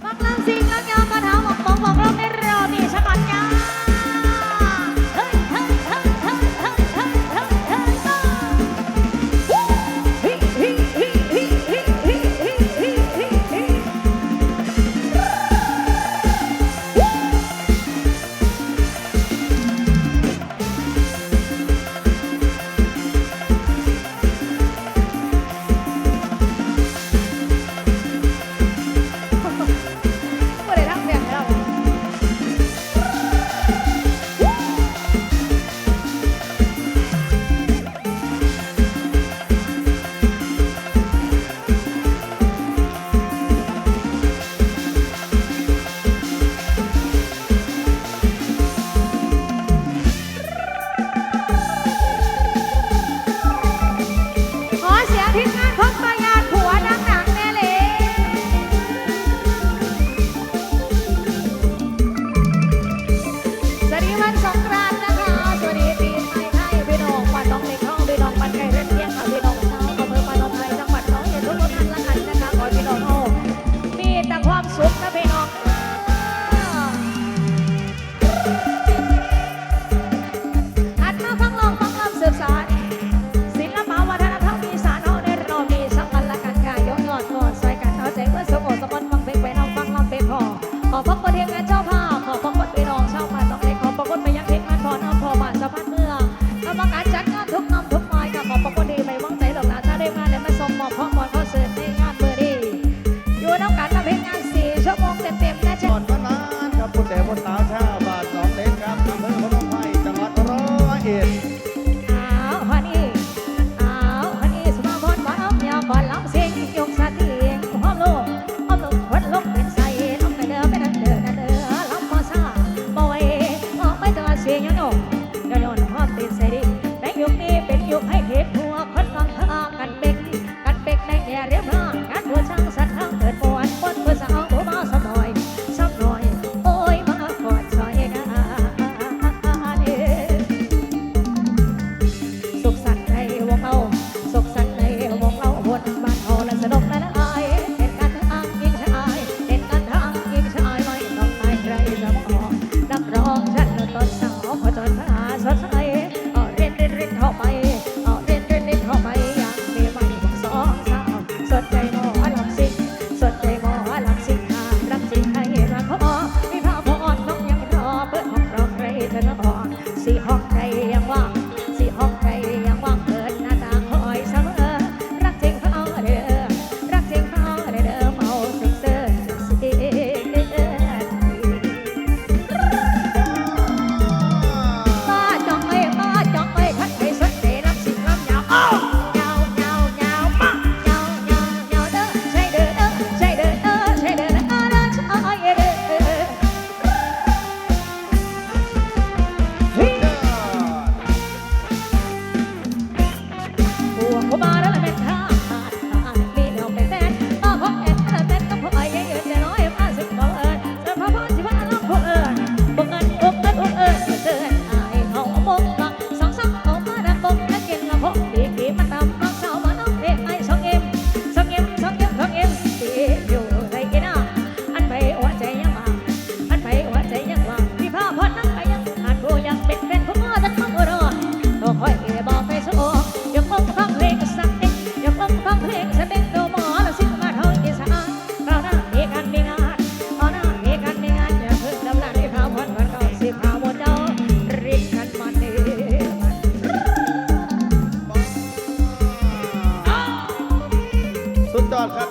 Bye-bye.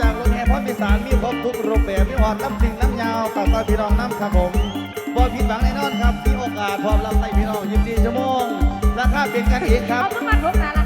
จากรถแอร์พอดมีสารมีครบทุกรูปแบบมีหอดน้ำสิงน้ำยาวปากตาพี่น้องน้ำครับผมบ่ผิดหวังแน่นอนครับมีโอกาสพร้อมรับใส่พี่น้องยินดีชั่วโมงราคาเป็นกันเองครับ เอาทั้งวันลบนาละ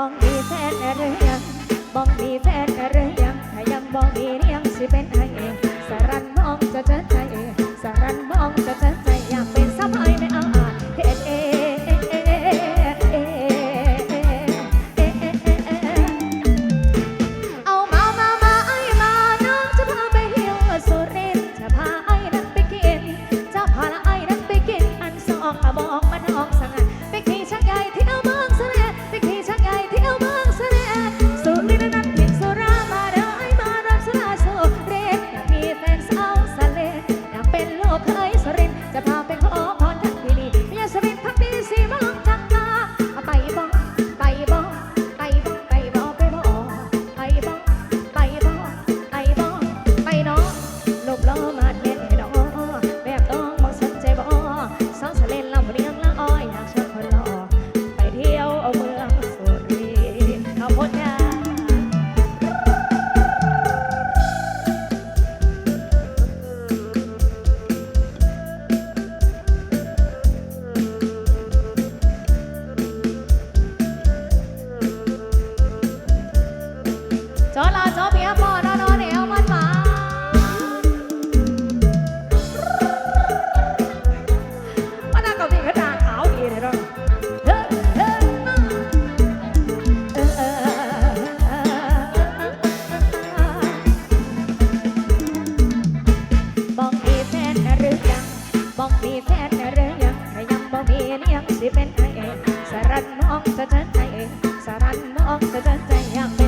บ้องมีแฟนอะไรยังบ้องมีแฟนอะไรยังถ้ายังบ้องมีเรียงสิเป็นไอเอง นยังสิเป็นไอเองสรันน้องจะเจนไอเองสรันน้องจะเจนใจยังเป็น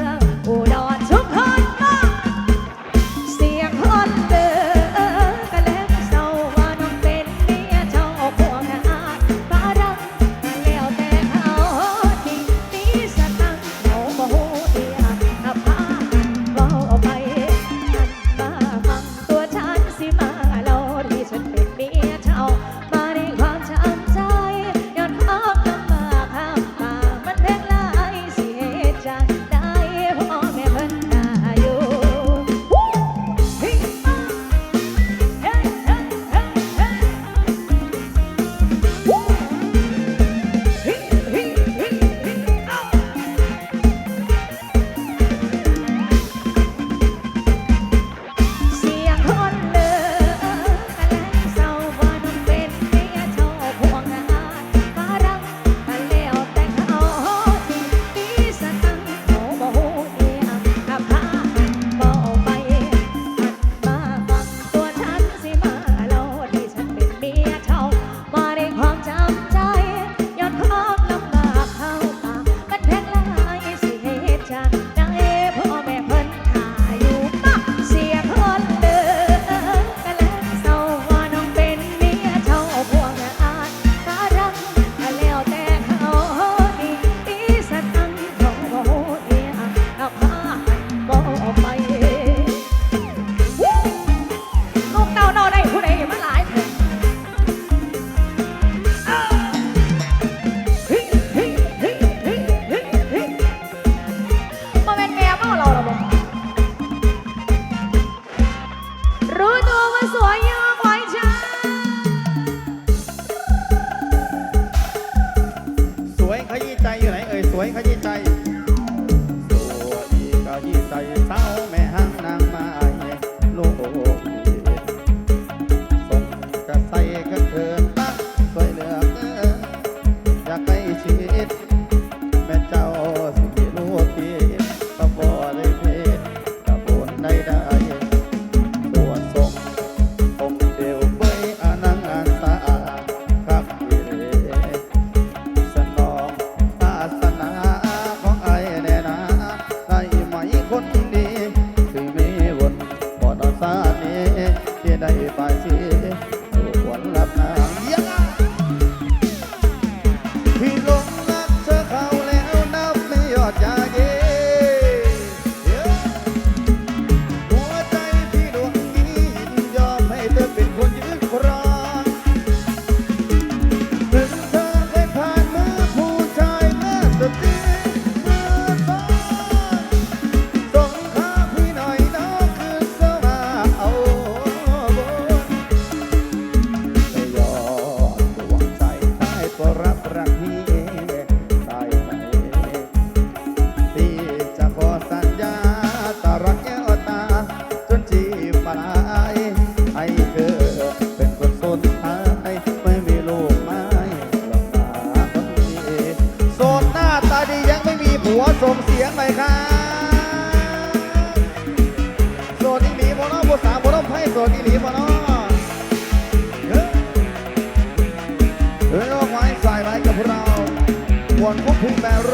องอุดร ส่งเสียงหน่อยครับโสดอีหลีบ่เนาะบ่สาวบ่ต้องให้โสดอีหลีบ่เนาะเฮ้ยเฮ้ยไว้สายไว้กับเราบวนพวกพุ่งแปร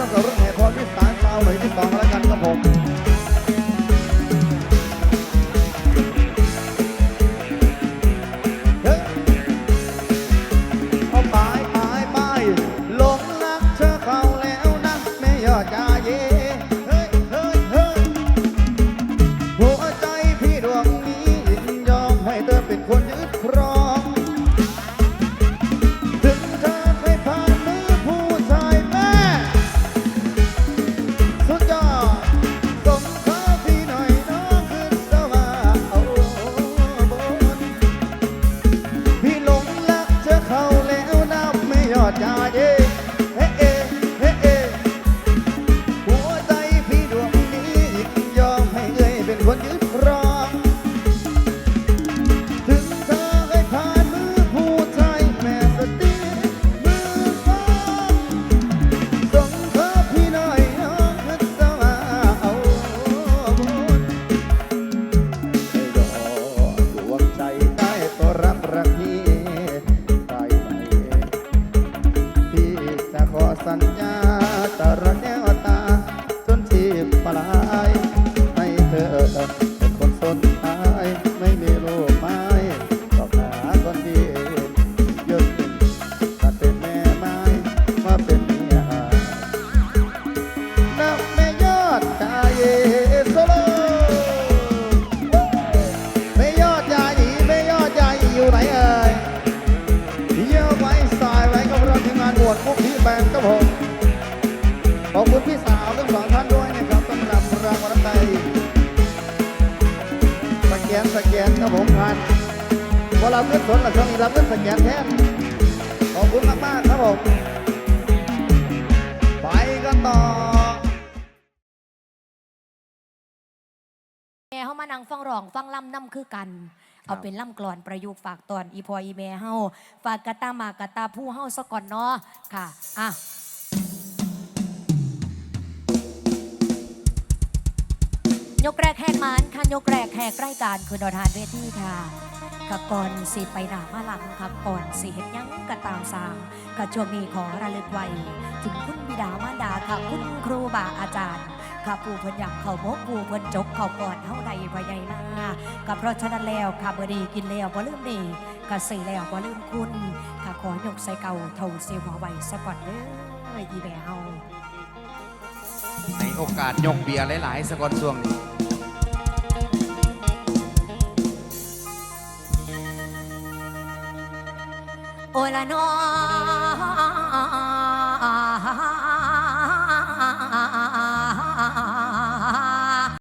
คือกัน เอาเป็นล่ำกรอนประยุกต์ฝากตอนอีพออีเม่เฮาฝากกะตามากะตาผู้เฮาซะก่อนเนาะค่ะอะยกแรกแหกมานค่ะยกแรกแหกรายการคือดอทานเวทีค่ะกับก่อนสิไปหนามาหลังค่ะบก่อนสิเห็นยังกระตามสางกระช่วงนี้ขอระลึกไว้ ถึงคุณบิดามารดาค่ะคุณครูบาอาจารย์ ค่ะปูเพิ่นอยากเข้ามกปูเพิ่นจกเข้าก่อนเท่าใด้พะใหญ่นาก็เพราะฉะนั้นแล้วค่ะบ่ดีกินแล้วบ่ลืมนี่ก็สื่อแล้วบ่ลืมคุณค่ะขอยกใส่เก่าเท่าเสียหัวไว้ซะก่อนเด้ออีแม่เฮาในโอกาสยกเบียร์หลายๆสะกอนช่วงนี้โอละนอ